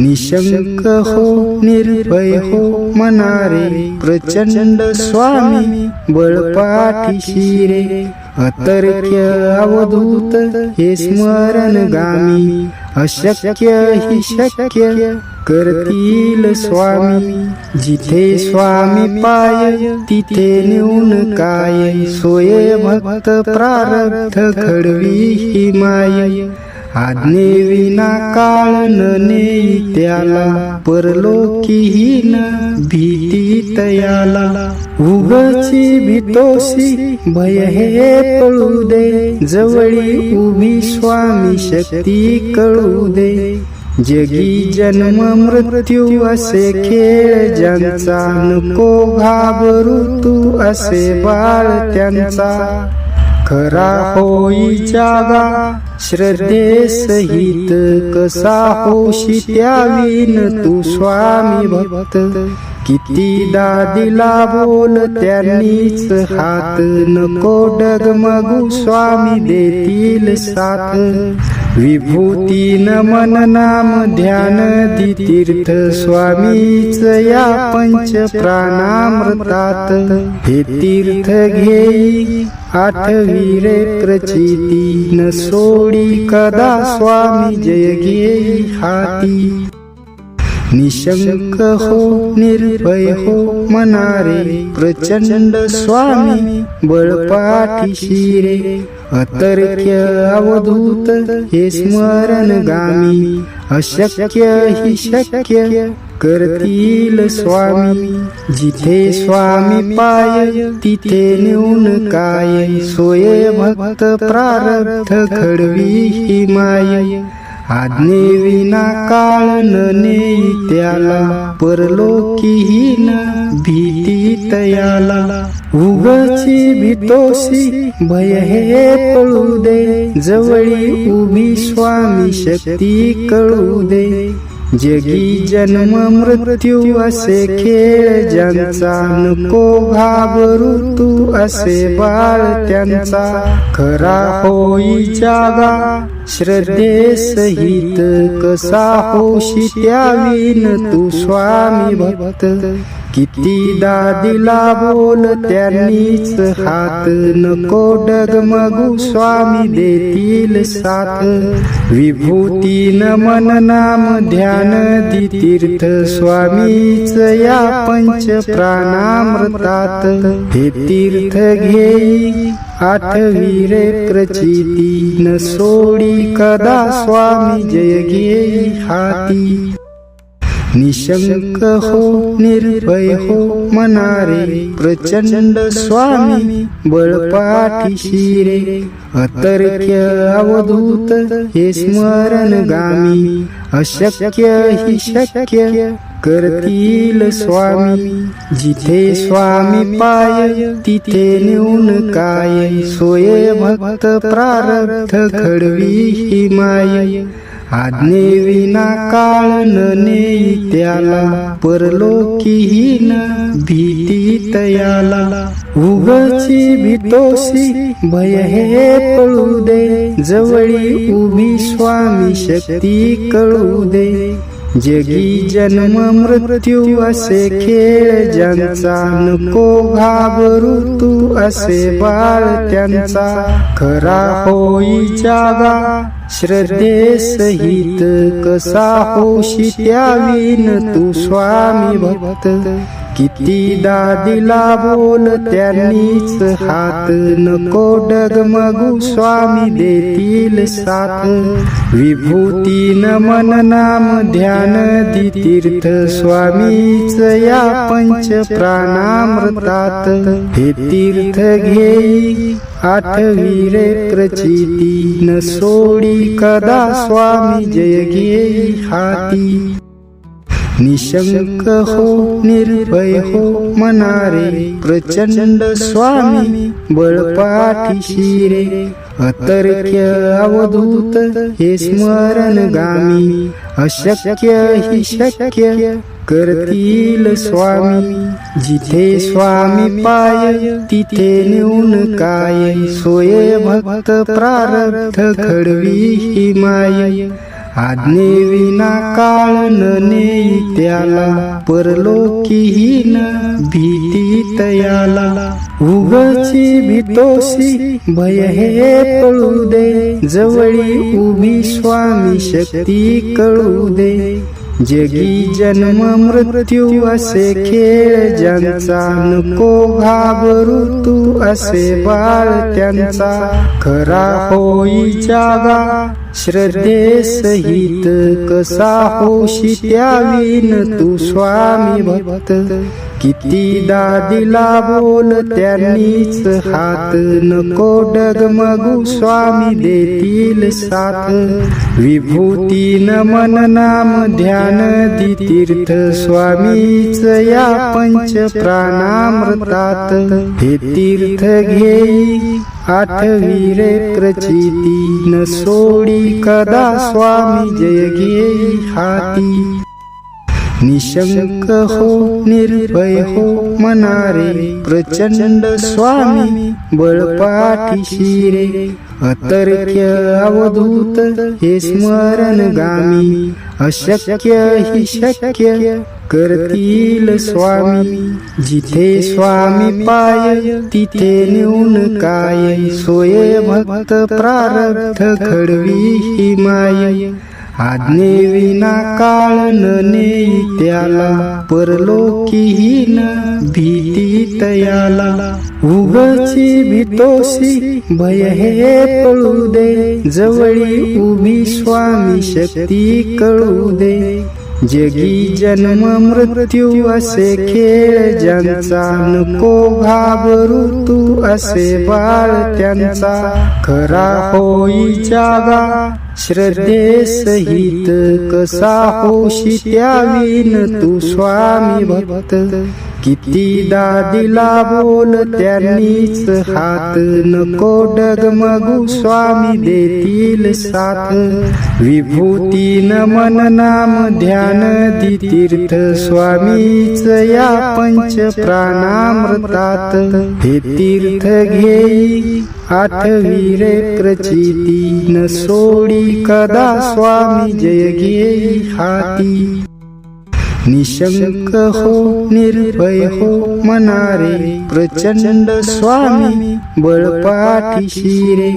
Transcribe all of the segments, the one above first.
निशंक हो निर्भय हो मनारे प्रचंड स्वामी बळपाठी रे अतर्क्य अवधूत हे स्मरण गामी अशक्य हि शक्य करतील स्वामी जिथे स्वामी पाय तिथे नेऊन काय सोय भक्त प्रारब्ध घडवी ही माय. आज्ञे विना काळ न नेई त्याला परलोकीहीन भीती तयाला. उगची भीतोशी भय हे पळू दे जवळी उभी स्वामी शक्ती कळू दे. जगी जन्म मृत्यू असे खेळ ज्यांचा नको घाबरू तू असे बाळ त्यांचा. खरा होई जागा श्रद्धे सहित कसा होशी त्यावीन तू स्वामी भक्त? कितीदा दिला बोल त्यांनीच हात नको डगमगू स्वामी देतील साथ. विभूती नमन नाम ध्यान तीर्थ स्वामीच या पंच प्राणामृतात. हे तीर्थ घेई आठवी रे प्रचिती न सोडी कदा स्वामी जय घेई हाती. निशंक हो निर्भय हो मनारे प्रचंड स्वामी बळपाठीशी रे अतर्क्य अवधूत हे स्मरण गामी अशक्य हि शक्य करतील स्वामी जिथे स्वामी पाय तिथे नेऊन काय सोय भक्त प्रारब्ध घडवी ही माय आज्ञे विना काळ न नेई त्याला परलोकीहीन भीती तयाला. उगची भीतोसी भय हे पळू दे जवळी उभी स्वामी शक्ती कळू दे. जगी जन्म मृत्यू असे खेळ ज्यांचा नको घाबरू तू असे बाळ त्यांचा. खरा होई जागा श्रद्धे सहित कसा होशी त्यावीन तू स्वामी भक्त? कितीदा दिला बोल त्यांनीच हात नको डगमगू स्वामी देतील साथ. विभूती नमन नाम ध्यान दी तीर्थ स्वामीच या पंच प्राणामृतात हे तीर्थ घेई आठवी रे प्रचिती न सोडी कदा स्वामी जय घेई हाती। निशंक हो निर्भय हो मनारे प्रचंड स्वामी बळपाठीशी रे अतर्क्य अवधूत हे स्मरण गामी अशक्य हि शक्य। करतील स्वामी जिथे स्वामी पाय तिथे नेऊन काय? सोय भक्त प्रारब्ध घडवी ही माय. आज्ञे विना काळ न नेई त्याला परलोकीहीन भीती तयाला. उगची भीतोसी भय हे पळू दे. जवळी उभी स्वामी शक्ती कळू दे. जगी जन्म मृत्यू असे खेळ ज्यांचा. नको घाबरू तू असे बाळ त्यांचा. खरा होई जागा. श्रद्धे सहित कसा होशी त्यावीन तू स्वामी भक्त. कितीदा दिला बोल त्यांनीच हात नको डगमगू स्वामी देतील साथ. विभूती नमन नाम ध्यान दी तीर्थ स्वामीच या पंच प्राणामृतात हे तीर्थ घेई आठवी रे प्रचिती न सोडी कदा स्वामी जय घेई हाती. निशंक हो निर्भय हो मनारे प्रचंड स्वामी बळपाठीशी रे अतर्क्य अवधूत हे स्मरण गामी अशक्य हि शक्य करतील स्वामी जिथे स्वामी पाय तिथे नेऊन काय सोय भक्त प्रारब्ध घडवी ही माय आज्ञेविना काळ न नेई त्याला परलोकीहीन भीती तयाला. उगची भीतोशी भय हे पळू दे जवळी उभी स्वामी शक्ती कळू दे. जगी जन्म मृत्यू असे खेळ ज्यांचा नको घाबरू तू असे बाळ त्यांचा. खरा होई जागा श्रद्धे सहित कसा होशी त्यावीन तू स्वामी भक्त? कितीदा दिला बोल त्यांनीच हात नको डगमगू स्वामी देतील साथ. विभूती मन नाम ध्यान दि तीर्थ स्वामीच या पंच प्राणामृतात हे तीर्थ घेई आठवी रे प्रचिती न सोडी कदा स्वामी जय घेई हाती. निशंक हो निर्भय हो मनारे प्रचंड स्वामी बळपाठी शिरे. अतर्क्य अवधूत हे स्मरण गामी अशक्य हि शक्य करतील स्वामी. जिथे स्वामी पाय तिथे नेऊन काय? सोय भक्त प्रारब्ध घडवी ही माय. आज्ञेविना काळ न नेई त्याला परलोकीहीन भीती तयाला. उगची भीतोसी भय हे पळू दे जवळी उभी स्वामी शक्ती कळू दे. जगी जन्म मृत्यू असे खेळ ज्यांचा. नको घाबरू तू असे बाळ त्यांचा. खरा होई जागा श्रद्धे सहित कसा होशी त्यावीन तू स्वामी भक्त. कितीदा दिला बोल त्यांनीच हात नको डगमगू स्वामी देतील साथ. विभूती मन नाम ध्यान दि तीर्थ स्वामीच या पंच प्राणामृतात हे तीर्थ घेई आठवी रे प्रचिती न सोडी कदा स्वामी जय घेई हाती. निशंक हो निर्भय हो मनारे प्रचंड स्वामी बळपाठीशी रे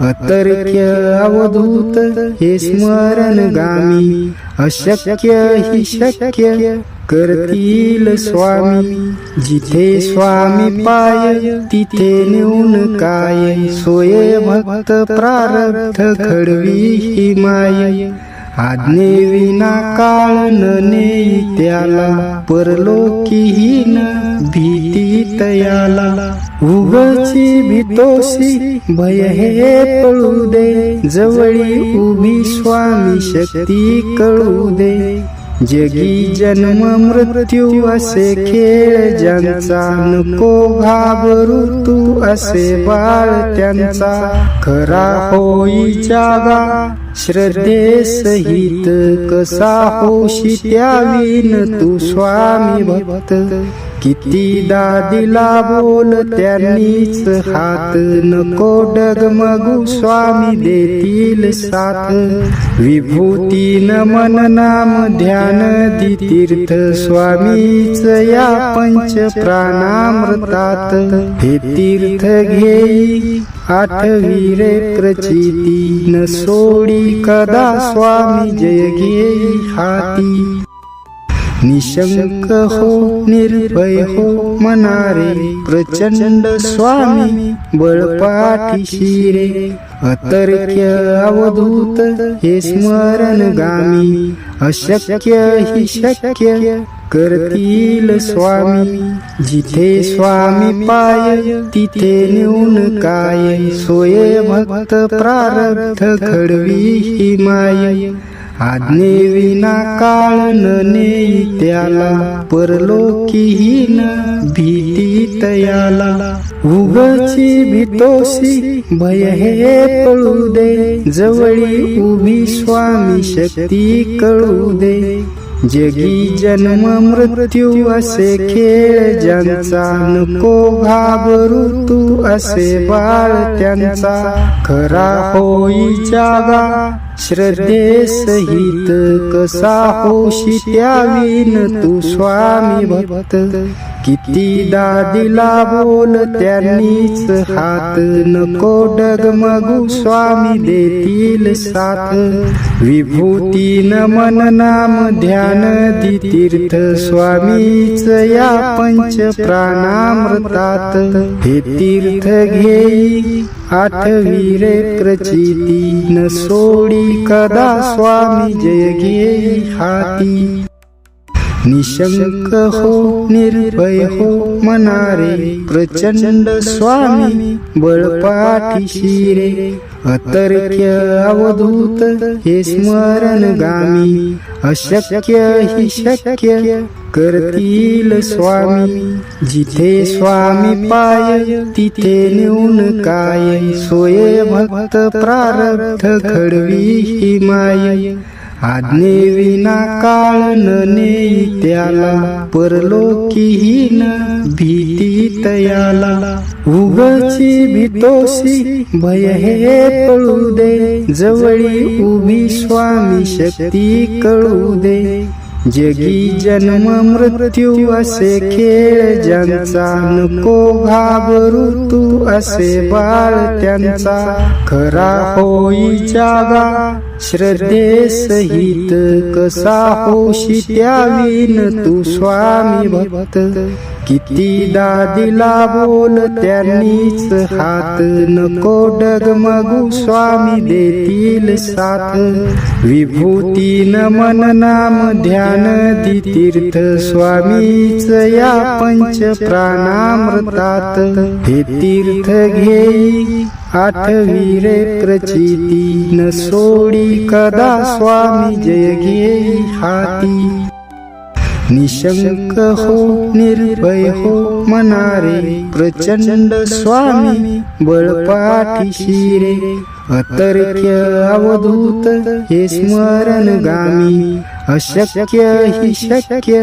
अतर्क्य अवधूत हे स्मरण गामी अशक्य हि शक्य करतील स्वामी जिथे स्वामी पाय तिथे नेऊन काय सोय भक्त प्रारब्ध घडवी ही माय आज्ञेविना काळ न नेई त्याला परलोकीहीन भीती तयाला. उगची भीतोसी भय हे पळू दे जवळी उभी स्वामी शक्ती कळू दे. जगी जन्म मृत्यू असे खेळ ज्यांचा नको घाबरू तू असे बाळ त्यांचा. खरा होई जागा श्रद्धे सहित कसा होशी त्यावीन तू स्वामी भक्त? कितीदा दिला बोल त्यांनीच हात नको डगमगू स्वामी देतील साथ. विभूतीन मन नाम ध्यान दि तीर्थ स्वामीच या पंच प्राणामृतात. हे तीर्थ घेई आठवी रे प्रचिती न सोडी कदा स्वामी जय घेई हाती। निशंक हो निर्भय हो मनारे प्रचंड स्वामी बळपाठीशी रे अतर्क्य अवधूत हे स्मरण गामी अशक्य ही शक्य। करतील स्वामी जिथे स्वामी पाय तिथे नेऊन काय? सोय भक्त प्रारब्ध घडवी ही माय. आज्ञेविना काळ न नेई त्याला परलोकीहीन भीती तयाला. उगची भीतोसी भय हे पळू दे जवळी उभी स्वामी शक्ती कळू दे. जगी जन्म मृत्यू असे खेळ ज्यांचा नको घाबरू तू असे बाळ त्यांचा. खरा होई जागा श्रद्धे सहित कसा होशी त्यावीन तू स्वामी भक्त? कितीदा दिला बोल त्यांनीच हात. नको डगमगू स्वामी देतील साथ. विभूती नमन नाम ध्यान दि तीर्थ स्वामीच या पंच प्राणामृतात. हे तीर्थ घेई आठवी रे प्रचिती न सोडी कदा स्वामी जय घेई हाती। निशंक हो निर्भय हो मनारे प्रचंड स्वामी बळपाठीशी रे अतर्क्य अवधूत हे स्मरण गामी अशक्य हि शक्य करतील स्वामी जिथे स्वामी पाय तिथे नेऊन काय सोय भक्त प्रारब्ध घडवी ही माय आज्ञे विना काळ न नेई त्याला परलोकीहीन भीती तयाला. उगची भीतोशी भय हे पळू दे. जवळी उभी स्वामी शक्ती कळू दे. जगी जन्म मृत्यू असे खेळ ज्यांचा. नको घाबरू तू असे बाळ त्यांचा. खरा होई जागा श्रद्धे सहित कसा होशी त्यावीन तू स्वामी भक्त? किती दादीला बोल त्यांनीच हात नको डगमगू स्वामी देतील साथ. विभूती नमन नाम ध्यान तीर्थ स्वामीच या पंच प्राणामृतात. हे तीर्थ घेई आठवी रे प्रचिती न सोडी कदा स्वामी जय घे हाती। निशंक हो निर्भय हो मनारे प्रचंड स्वामी बळपाठीशी रे अतर्क्य अवधूत हे स्मरण गामी अशक्य हि शक्य।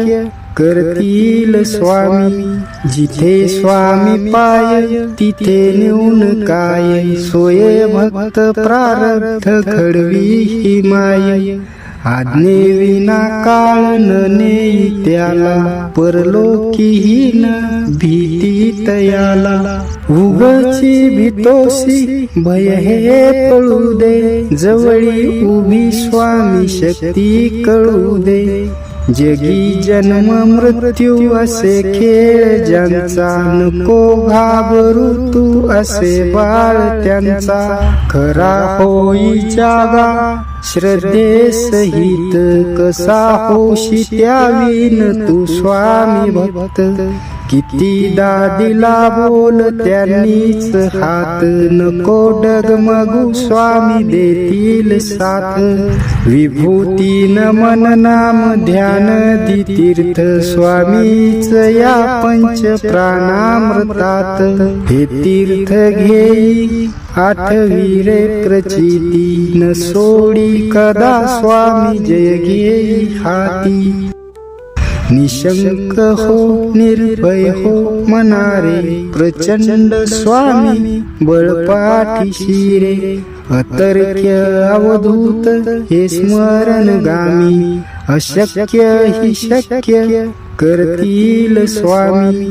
करतील स्वामी जिथे स्वामी पाय तिथे नेऊन काय? सोय भक्त प्रारब्ध घडवी ही माय. आज्ञे विना काळ न नेई त्याला परलोकीहीन भीती तयाला. उगची भीतोसी भय हे पळू दे. जवळी उभी स्वामी शक्ती कळू दे. जगी जन्म मृत्यू असे खेळ ज्यांचा नको घाबरू तू असे बाळ त्यांचा. खरा होई जागा श्रद्धे सहित कसा होशी त्यावीन तू स्वामी भक्त. कितीदा दिला बोल त्यांनीच हात नको डगमगू स्वामी देतील साथ. विभूती नमन नाम ध्यान दि तीर्थ स्वामीच या पंच प्राणामृतात हे तीर्थ घेई आठवी रे प्रचिती न सोडी कदा स्वामी जय घेई हाती. निशंक हो निर्भय हो मनारे प्रचंड स्वामी बळपाठीशी रे अतर्क्य अवधूत हे स्मरण गामी अशक्य हि शक्य करतील स्वामी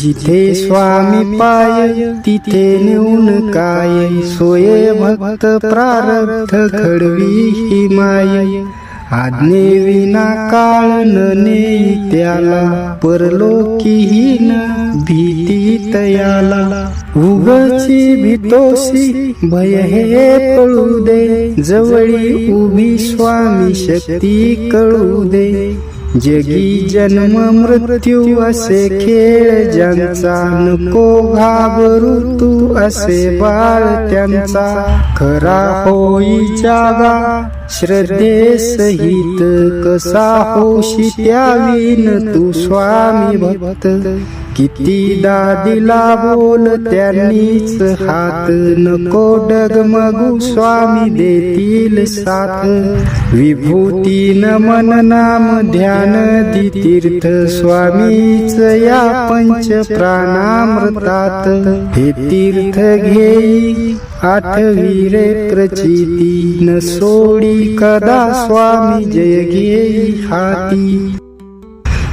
जिथे स्वामी पाय तिथे नेऊन काय सोये भक्त प्रारब्ध घडवी ही माय. आज्ञे विना काळ न नेई त्याला परलोकीहीन भीती तयाला. उगची भीतोसी भय हे पळू दे जवळी उभी स्वामी शक्ती कळू दे. जगी जन्म मृत्यू असे खेळ ज्यांचा नको घाबरू तू असे बाळ त्यांचा. खरा होई जागा श्रद्धे सहित कसा होशी त्या तू स्वामी भक्त. कितीदा दिला बोल त्यांनीच हात नको डगमगू स्वामी देतील साथ. विभूती नमन नाम ध्यान दि तीर्थ स्वामीच या पंच प्राणामृतात. हे तीर्थ घेई आठवी रे प्रचिती न सोडी कदा स्वामी जय घेई हाती.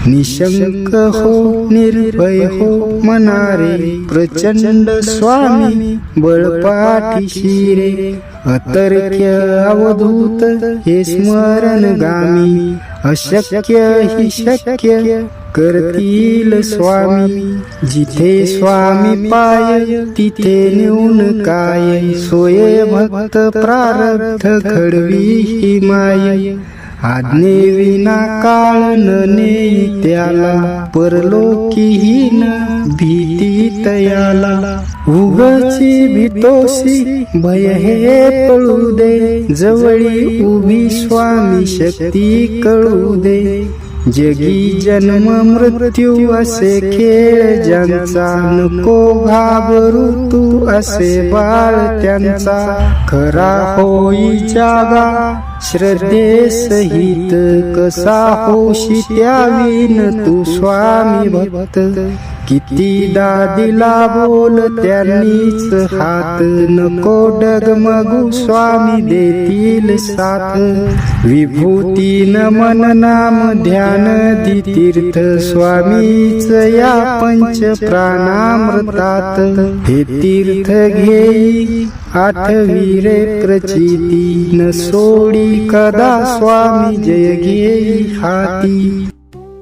निशंक हो निर्भय हो मनारे प्रचंड स्वामी बळपाठीशी शिरे अतर्क्य अवधूत हे स्मरण गामी अशक्य हि शक्य करतील स्वामी जिथे स्वामी पाय तिथे नेऊन काय सोय भक्त प्रारब्ध घडवी ही माय आज्ञे विना काळ न नेई त्याला परलोकीहीन भीती तयाला. उगची भीतोसी भय हे पळू दे जवळी उभी स्वामी शक्ती कळू दे. जगी जन्म मृत्यू असे खेळ ज्यांचा नको घाबरू तू असे बाळ त्यांचा. खरा होई जागा श्रद्धे सहित कसा होशी त्यावीन तू स्वामी भक्त. कितीदा दिला बोल त्यांनीच हात नको डगमगू स्वामी देतील साथ. विभूती नमन नाम ध्यान दि तीर्थ स्वामीच या पंच प्राणामृतात हे तीर्थ घेई आठवी रे प्रचिती न सोडी कदा स्वामी जय घेई हाती.